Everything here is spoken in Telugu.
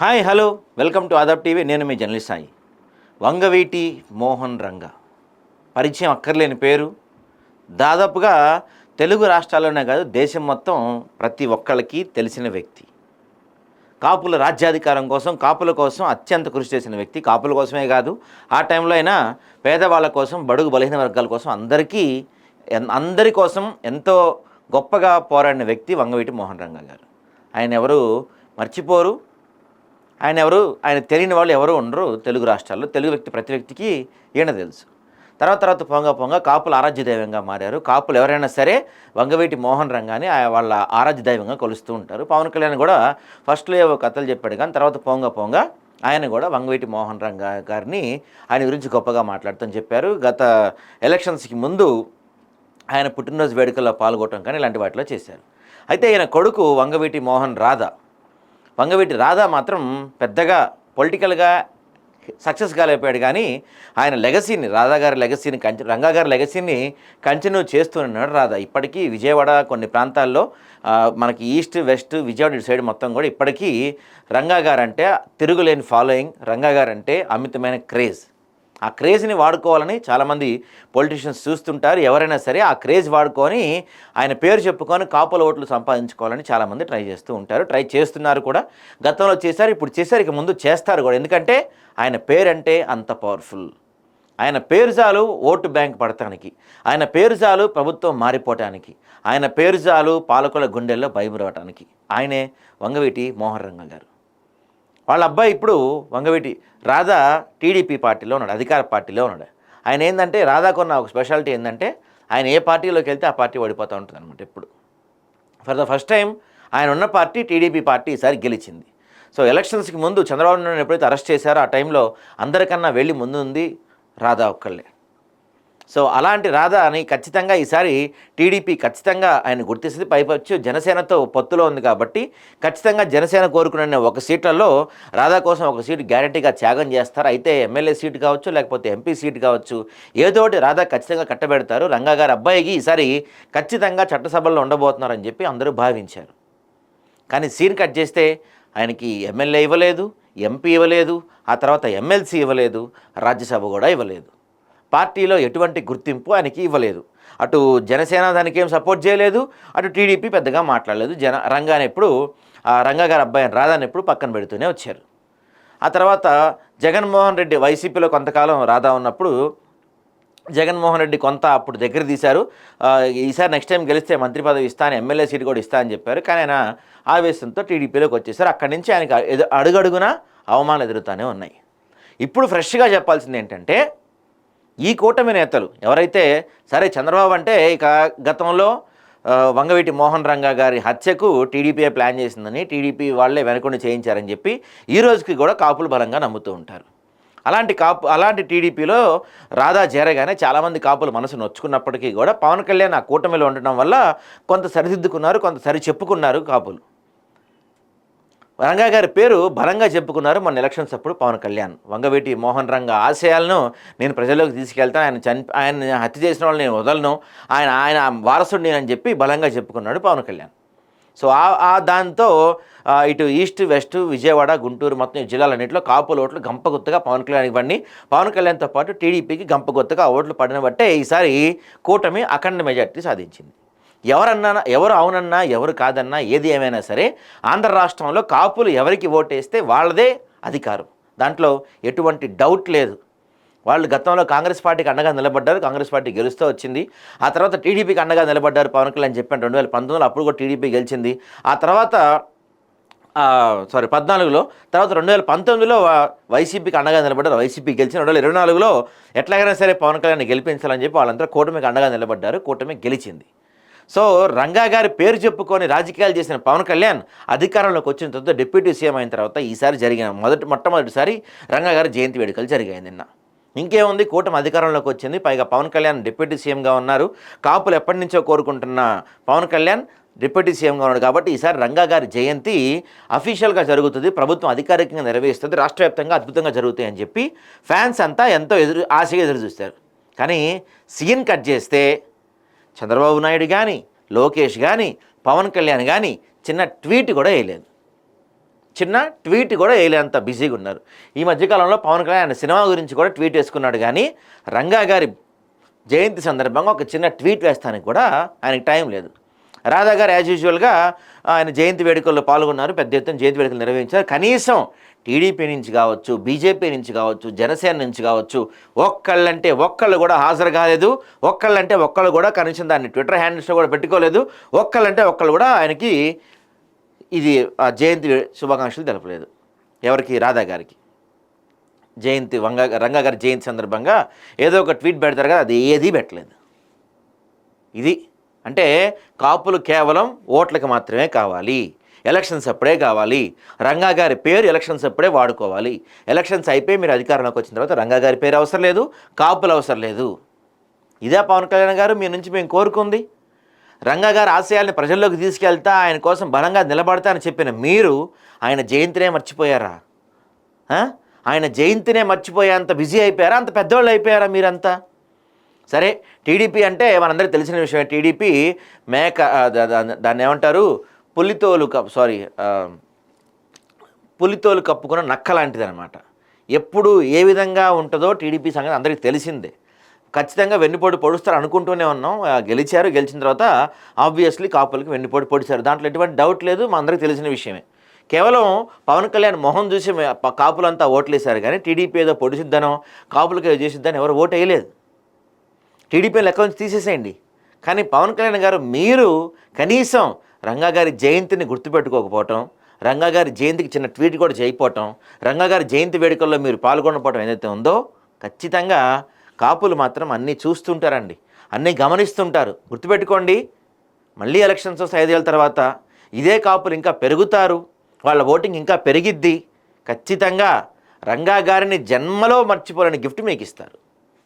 Hi hello. Welcome to Aadab TV. నేను మీ జర్నలిస్ట్ సాయి. వంగవీటి మోహన్ రంగ. పరిచయం అక్కర్లేని పేరు. దాదాపుగా తెలుగు రాష్ట్రాల్లోనే కాదు దేశం మొత్తం ప్రతి ఒక్కళ్ళకి తెలిసిన వ్యక్తి. కాపుల రాజ్యాధికారం కోసం కాపుల కోసం అత్యంత కృషి చేసిన వ్యక్తి. కాపుల కోసమే కాదు ఆ టైంలో అయినా పేదవాళ్ళ కోసం బడుగు బలహీన వర్గాల కోసం అందరికీ ఎన్- అందరి కోసం ఎంతో గొప్పగా పోరాడిన వ్యక్తి వంగవీటి మోహన్ రంగ గారు. ఆయన ఎవరు మర్చిపోరు. ఆయన ఎవరు? ఆయన తెలియని వాళ్ళు ఎవరు ఉండరు తెలుగు రాష్ట్రాల్లో. తెలుగు వ్యక్తి ప్రతి వ్యక్తికి ఈయన తెలుసు. తర్వాత తర్వాత పొంగ పొంగ కాపులు ఆరాధ్య దైవంగా మారారు. కాపులు ఎవరైనా సరే వంగవీటి మోహన్ రంగాన్ని వాళ్ళ ఆరాధ్య దైవంగా కొలుస్తూ ఉంటారు. పవన్ కళ్యాణ్ కూడా ఫస్ట్లో ఏవో కథలు చెప్పాడు కానీ తర్వాత పొంగ పొంగ ఆయన కూడా వంగవీటి మోహన్ రంగ గారిని ఆయన గురించి గొప్పగా మాట్లాడుతూ చెప్పారు. గత ఎలక్షన్స్కి ముందు ఆయన పుట్టినరోజు వేడుకల్లో పాల్గొనడం కానీ ఇలాంటి వాటిలో చేశారు. అయితే ఈయన కొడుకు వంగవీటి మోహన్ రాధా వంగవీటి రాధా మాత్రం పెద్దగా పొలిటికల్గా సక్సెస్ కాలేకపోయాడు. కానీ ఆయన లెగసీని రాధా గారి లెగసీని కంచి రంగా గారి లెగసీని కంటిన్యూ చేస్తున్నాడు రాధా. ఇప్పటికీ విజయవాడ కొన్ని ప్రాంతాల్లో మనకి ఈస్ట్ వెస్ట్ విజయవాడ ఇటు సైడ్ మొత్తం కూడా ఇప్పటికీ రంగా గారు అంటే తిరుగులేని ఫాలోయింగ్ రంగా గారు అంటే అమితమైన క్రేజ్. ఆ క్రేజ్ని వాడుకోవాలని చాలామంది పొలిటీషియన్స్ చూస్తుంటారు. ఎవరైనా సరే ఆ క్రేజ్ వాడుకొని ఆయన పేరు చెప్పుకొని కాపుల ఓట్లు సంపాదించుకోవాలని చాలామంది ట్రై చేస్తూ ఉంటారు. ట్రై చేస్తున్నారు కూడా. గతంలో చేశారు ఇప్పుడు చేశారు ఇక ముందు చేస్తారు కూడా. ఎందుకంటే ఆయన పేరంటే అంత పవర్ఫుల్ ఆయన పేరు చాలు ఓటు బ్యాంక్ పడటానికి ఆయన పేరు చాలు ప్రభుత్వం మారిపోవటానికి ఆయన పేరు చాలు పాలకుల గుండెల్లో భయపడటానికి ఆయనే వంగవీటి మోహన్ రంగం గారు. వాళ్ళ అబ్బాయి ఇప్పుడు వంగవీటి రాధా టీడీపీ పార్టీలో ఉన్నాడు అధికార పార్టీలో ఉన్నాడు. ఆయన ఏంటంటే రాధాకున్న ఒక స్పెషాలిటీ ఏంటంటే ఆయన ఏ పార్టీలోకి వెళ్తే ఆ పార్టీ ఓడిపోతూ ఉంటుంది అనమాట ఎప్పుడు. ఫర్ ద ఫస్ట్ టైం ఆయన ఉన్న పార్టీ టీడీపీ పార్టీ ఈసారి గెలిచింది. సో ఎలక్షన్స్కి ముందు చంద్రబాబు నాయుడు ఎప్పుడైతే అరెస్ట్ చేశారో ఆ టైంలో అందరికన్నా వెళ్ళి ముందు ఉంది రాధా ఒక్కళ్ళే. సో అలాంటి రాధాని ఖచ్చితంగా ఈసారి టీడీపీ ఖచ్చితంగా ఆయన గుర్తిస్తుంది. పైపచ్చు జనసేనతో పొత్తులో ఉంది కాబట్టి ఖచ్చితంగా జనసేన కోరుకున్న ఒక సీట్లలో రాధా కోసం ఒక సీటు గ్యారంటీగా త్యాగం చేస్తారు. అయితే ఎమ్మెల్యే సీటు కావచ్చు లేకపోతే ఎంపీ సీటు కావచ్చు ఏదోటి రాధా ఖచ్చితంగా కట్టబెడతారు. రంగాగారు అబ్బాయికి ఈసారి ఖచ్చితంగా చట్టసభల్లో ఉండబోతున్నారని చెప్పి అందరూ భావించారు. కానీ సీన్ కట్ చేస్తే ఆయనకి ఎమ్మెల్యే ఇవ్వలేదు ఎంపీ ఇవ్వలేదు ఆ తర్వాత ఎమ్మెల్సీ ఇవ్వలేదు రాజ్యసభ కూడా ఇవ్వలేదు. పార్టీలో ఎటువంటి గుర్తింపు ఆయనకి ఇవ్వలేదు. అటు జనసేన దానికి ఏం సపోర్ట్ చేయలేదు అటు టీడీపీ పెద్దగా మాట్లాడలేదు. జన రంగాని ఎప్పుడు ఆ రంగా గారి అబ్బాయిని రాధాని ఎప్పుడు పక్కన పెడుతూనే వచ్చారు. ఆ తర్వాత జగన్మోహన్ రెడ్డి వైసీపీలో కొంతకాలం రాధా ఉన్నప్పుడు జగన్మోహన్ రెడ్డి కొంత అప్పుడు దగ్గర తీశారు. ఈసారి నెక్స్ట్ టైం గెలిస్తే మంత్రి పదవి ఇస్తాను ఎమ్మెల్యే సీట్ కూడా ఇస్తా అని చెప్పారు. కానీ ఆయన ఆవేశంతో టీడీపీలోకి వచ్చేసారు. అక్కడి నుంచి ఆయనకి ఎదు- అడుగడుగున అవమానాలు ఎదురుతూనే ఉన్నాయి. ఇప్పుడు ఫ్రెష్గా చెప్పాల్సింది ఏంటంటే ఈ కూటమి నేతలు ఎవరైతే సరే చంద్రబాబు అంటే ఇక గతంలో వంగవీటి మోహన్ రంగా గారి హత్యకు టీడీపీఏ ప్లాన్ చేసిందని టీడీపీ వాళ్ళే వెనకుండా చేయించారని చెప్పి ఈ రోజుకి కూడా కాపులు బలంగా నమ్ముతూ ఉంటారు. అలాంటి కాపు అలాంటి టీడీపీలో రాధా చేరగానే చాలామంది కాపులు మనసు నొచ్చుకున్నప్పటికీ కూడా పవన్ కళ్యాణ్ ఆ కూటమిలో ఉండటం వల్ల కొంత సరిదిద్దుకున్నారు కొంత సరి చెప్పుకున్నారు కాపులు. రంగా గారి పేరు బలంగా చెప్పుకున్నారు మన ఎలక్షన్స్ అప్పుడు పవన్ కళ్యాణ్. వంగవీటి మోహన్ రంగ ఆశయాలను నేను ప్రజల్లోకి తీసుకెళ్తాను. ఆయన చని ఆయన హత్య చేసిన వాళ్ళు నేను వదలను. ఆయన ఆయన వారసుడిని అని చెప్పి బలంగా చెప్పుకున్నాడు పవన్ కళ్యాణ్. సో ఆ దాంతో ఇటు ఈస్ట్ వెస్ట్ విజయవాడ గుంటూరు మొత్తం జిల్లాలన్నింటిలో కాపుల ఓట్లు గంపగుత్తగా పవన్ కళ్యాణ్ ఇవ్వండి. పవన్ కళ్యాణ్తో పాటు టీడీపీకి గంపగుత్తగా ఓట్లు పడిన బట్టే ఈసారి కూటమి అఖండ మెజార్టీ సాధించింది. ఎవరన్నా ఎవరు అవునన్నా ఎవరు కాదన్నా ఏది ఏమైనా సరే ఆంధ్ర రాష్ట్రంలో కాపులు ఎవరికి ఓటేస్తే వాళ్ళదే అధికారం. దాంట్లో ఎటువంటి డౌట్ లేదు. వాళ్ళు గతంలో కాంగ్రెస్ పార్టీకి అండగా నిలబడ్డారు కాంగ్రెస్ పార్టీ గెలుస్తూ వచ్చింది. ఆ తర్వాత టీడీపీకి అండగా నిలబడ్డారు పవన్ కళ్యాణ్ చెప్పాను రెండు వేల పంతొమ్మిదిలో అప్పుడు కూడా టీడీపీ గెలిచింది. ఆ తర్వాత సారీ పద్నాలుగులో తర్వాత రెండు వేల పంతొమ్మిదిలో వైసీపీకి అండగా నిలబడ్డారు వైసీపీ గెలిచిన రెండు వేల ఇరవై నాలుగులో ఎట్లాగైనా సరే పవన్ కళ్యాణ్ గెలిపించాలని చెప్పి వాళ్ళంతా కూటమికి అండగా నిలబడ్డారు కూటమి గెలిచింది. సో రంగా గారి పేరు చెప్పుకొని రాజకీయాలు చేసిన పవన్ కళ్యాణ్ అధికారంలోకి వచ్చిన తర్వాత డిప్యూటీ సీఎం అయిన తర్వాత ఈసారి జరిగిన మొదటి మొట్టమొదటిసారి రంగా గారి జయంతి వేడుకలు జరిగాయి నిన్న. ఇంకేముంది? కూటమి అధికారంలోకి వచ్చింది. పైగా పవన్ కళ్యాణ్ డిప్యూటీ సీఎంగా ఉన్నారు. కాపులు ఎప్పటి నుంచో కోరుకుంటున్న పవన్ కళ్యాణ్ డిప్యూటీ సీఎంగా ఉన్నాడు కాబట్టి ఈసారి రంగా గారి జయంతి అఫీషియల్గా జరుగుతుంది. ప్రభుత్వం అధికారికంగా నెరవేరుస్తుంది రాష్ట్ర వ్యాప్తంగా అద్భుతంగా జరుగుతాయి అని చెప్పి ఫ్యాన్స్ అంతా ఎంతో ఎదురు ఆశగా ఎదురు చూస్తారు. కానీ సీన్ కట్ చేస్తే చంద్రబాబు నాయుడు కానీ లోకేష్ కానీ పవన్ కళ్యాణ్ కానీ చిన్న ట్వీట్ కూడా వేయలేదు. చిన్న ట్వీట్ కూడా వేయలేంత బిజీగా ఉన్నారు. ఈ మధ్యకాలంలో పవన్ కళ్యాణ్ సినిమా గురించి కూడా ట్వీట్ వేసుకున్నాడు కానీ రంగా గారి జయంతి సందర్భంగా ఒక చిన్న ట్వీట్ వేస్తానికి కూడా ఆయనకి టైం లేదు. రాధా గారు యాజ్ యూజువల్గా ఆయన జయంతి వేడుకల్లో పాల్గొన్నారు. పెద్ద ఎత్తున జయంతి వేడుకలు నిర్వహించారు. కనీసం టీడీపీ నుంచి కావచ్చు బీజేపీ నుంచి కావచ్చు జనసేన నుంచి కావచ్చు ఒక్కళ్ళంటే ఒక్కళ్ళు కూడా హాజరు కాలేదు. ఒక్కళ్ళంటే ఒక్కళ్ళు కూడా కనీసం దాన్ని ట్విట్టర్ హ్యాండిల్స్లో కూడా పెట్టుకోలేదు. ఒక్కళ్ళంటే ఒక్కళ్ళు కూడా ఆయనకి ఇది ఆ జయంతి శుభాకాంక్షలు తెలపలేదు. ఎవరికి? రాధా గారికి. జయంతి వంగ రంగా గారి జయంతి సందర్భంగా ఏదో ఒక ట్వీట్ పెడతారు కదా అది ఏదీ పెట్టలేదు. ఇది అంటే కాపులు కేవలం ఓట్లకు మాత్రమే కావాలి. ఎలక్షన్స్ అప్పుడే కావాలి. రంగా గారి పేరు ఎలక్షన్స్ అప్పుడే వాడుకోవాలి. ఎలక్షన్స్ అయిపోయి మీరు అధికారంలోకి వచ్చిన తర్వాత రంగా గారి పేరు అవసరం లేదు కాపులు అవసరం లేదు. ఇదే పవన్ కళ్యాణ్ గారు మీ నుంచి మేము కోరుకుంది. రంగా గారి ఆశయాల్ని ప్రజల్లోకి తీసుకెళ్తా ఆయన కోసం బలంగా నిలబడతా అని చెప్పిన మీరు ఆయన జయంతినే మర్చిపోయారా? ఆయన జయంతినే మర్చిపోయే అంత బిజీ అయిపోయారా? అంత పెద్దవాళ్ళు అయిపోయారా మీరంతా? సరే టీడీపీ అంటే మనందరికీ తెలిసిన విషయమే. టీడీపీ మేక దాన్ని ఏమంటారు? పులితోలు కప్ సారీ పులితోలు కప్పుకున్న నక్క లాంటిది అనమాట ఎప్పుడు ఏ విధంగా ఉంటుందో టీడీపీ సంగతి అందరికీ తెలిసిందే. ఖచ్చితంగా వెన్నుపోటు పొడుస్తారు అనుకుంటూనే ఉన్నాం. ఆ, గెలిచారు గెలిచిన తర్వాత ఆబ్వియస్లీ కాపులకి వెన్నుపోటు పొడిచారు. దాంట్లో ఎటువంటి డౌట్ లేదు మా అందరికీ తెలిసిన విషయమే. కేవలం పవన్ కళ్యాణ్ మొహం చూసి కాపులంతా ఓట్లేశారు కానీ టీడీపీ ఏదో పొడిచిద్దనో కాపులకి ఏదో చేసిద్దని ఎవరు ఓటు వేయలేదు టీడీపీ లెక్క నుంచి తీసేసేయండి. కానీ పవన్ కళ్యాణ్ గారు మీరు కనీసం రంగా గారి జయంతిని గుర్తుపెట్టుకోకపోవటం రంగా గారి జయంతికి చిన్న ట్వీట్ కూడా చేయకపోవటం రంగా గారి జయంతి వేడుకల్లో మీరు పాల్గొనపోవటం ఏదైతే ఉందో ఖచ్చితంగా కాపులు మాత్రం అన్నీ చూస్తుంటారండి. అన్నీ గమనిస్తుంటారు. గుర్తుపెట్టుకోండి మళ్ళీ ఎలక్షన్స్ వస్తే ఐదేళ్ళ తర్వాత ఇదే కాపులు ఇంకా పెరుగుతారు వాళ్ళ ఓటింగ్ ఇంకా పెరిగిద్ది. ఖచ్చితంగా రంగా గారిని జన్మలో మర్చిపోలేని గిఫ్ట్ మీకు ఇస్తారు